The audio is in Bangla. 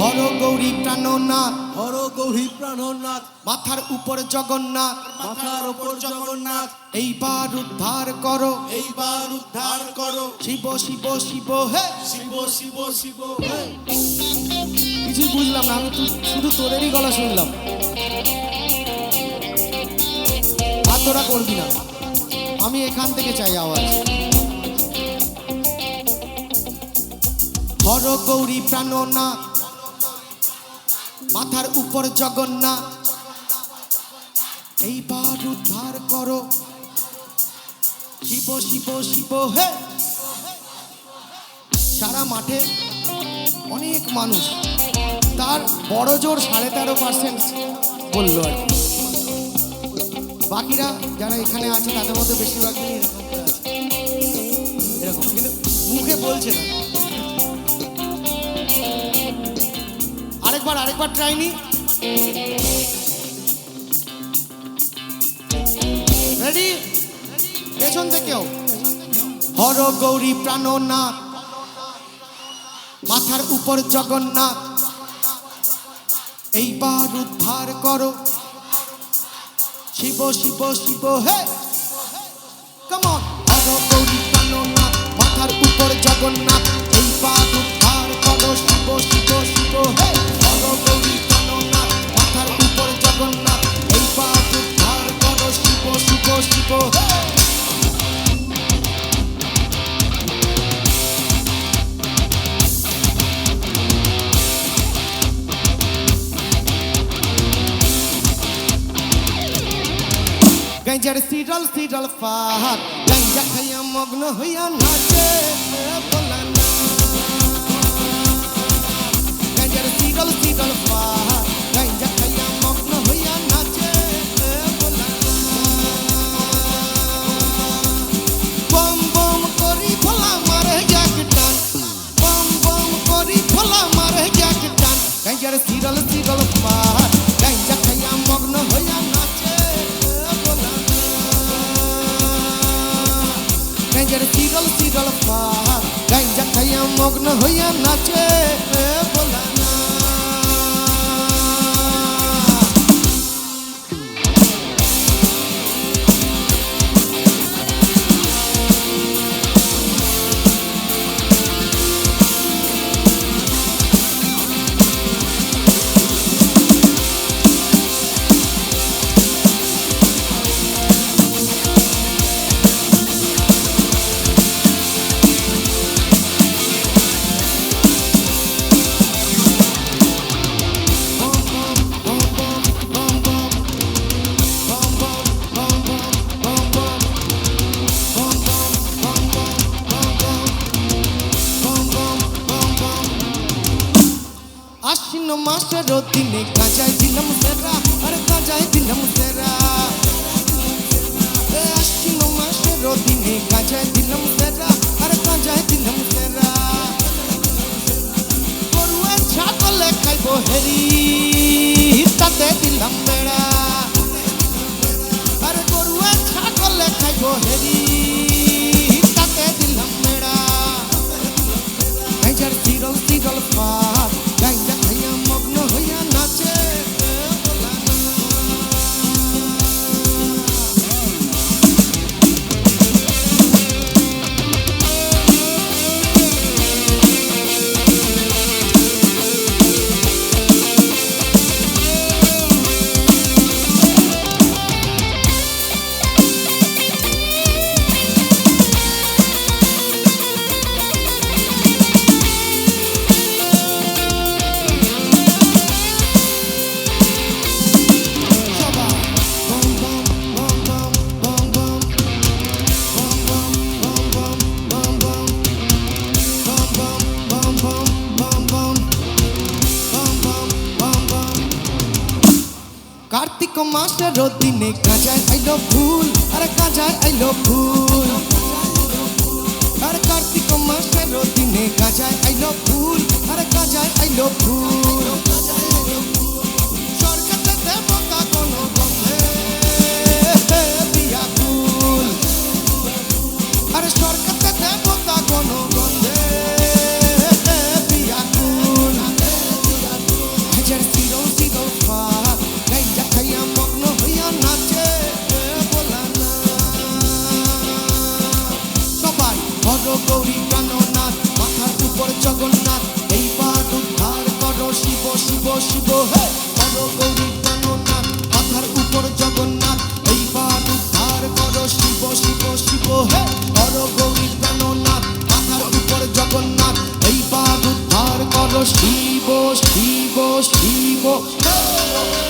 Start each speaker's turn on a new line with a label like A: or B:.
A: হর গৌরী প্রাণনাথ
B: হর গৌরী প্রাণনাথ
A: মাথার উপর জগন্নাথ
B: মাথার ওপর জগন্নাথ
A: এইবার উদ্ধার করো।
B: এইবার উদ্ধার করো।
A: শিব শিব শিব হে।
B: শিব শিব শিব হে।
A: কিছুই বুঝলাম না আমি শুধু তোদেরই গলা শুনলাম। আর তোরা করবি না। আমি এখান থেকে চাই আওয়াজ। হর গৌরী প্রাণনাথ মাথার উপর জগন্নাথ। এইবার উদ্ধার করো। শিব শিব শিব, হে। সারা মাঠে অনেক মানুষ। তার বড় জোর সাড়ে তেরো পার্সেন্ট বলল আর কি। বাকিরা যারা এখানে আছে, তাদের মধ্যে বেশিরভাগ এরকম করে আছে। এরকম। কিন্তু মুখে বলছে না। আরেকবার আরেকবার ট্রাই নি। রেডি পেছন থেকেও। হর গৌরী প্রাণনাথ, মাথার উপর জগন্নাথ, এইবার উদ্ধার করো। শিব শিব শিব, হে। কমন হর গৌরী প্রাণনাথ, মাথার উপর জগন্নাথ, এইবার গাঁজার সিডল সিডল ফাহাত গাঁজা খাইয়া মগ্ন হইয়া নাচে। অটল চিরল পাহাড় গাইজা খাইয়া মগ্ন হইয়া নাচে। ভোলা মাসের দিনে কাজায় দিলাম সেরা, আর কাজায় দিলাম সেরা। আশ্বিন মাসের দিনে কাজায় দিলাম সেরা, আর কাজায় দিলাম সেরা। গরুয়ে ছাগলে খাইব হেরি। মাসের দিনে গাজায় আইলো ফুল, আর কাজায় আইলো ফুল। আর কার্তিক মাস্টার দিনে কাজায় আইলো ফুল, আর কাজায় আইলো ফুল। সরকার দেবতা হর গৌরী প্রাণনাথ, মাথার উপর জগন্নাথ। এই পাঠ উদ্ধার করো শিব শিব শিব, হে হর গৌরী প্রাণনাথ, মাথার উপর জগন্নাথ। এই পাঠ উদ্ধার করো শিব শিব শিব, হে হর গৌরী প্রাণনাথ, মাথার উপর জগন্নাথ। এই পাঠ উদ্ধার করো শিব শিব শিব, হে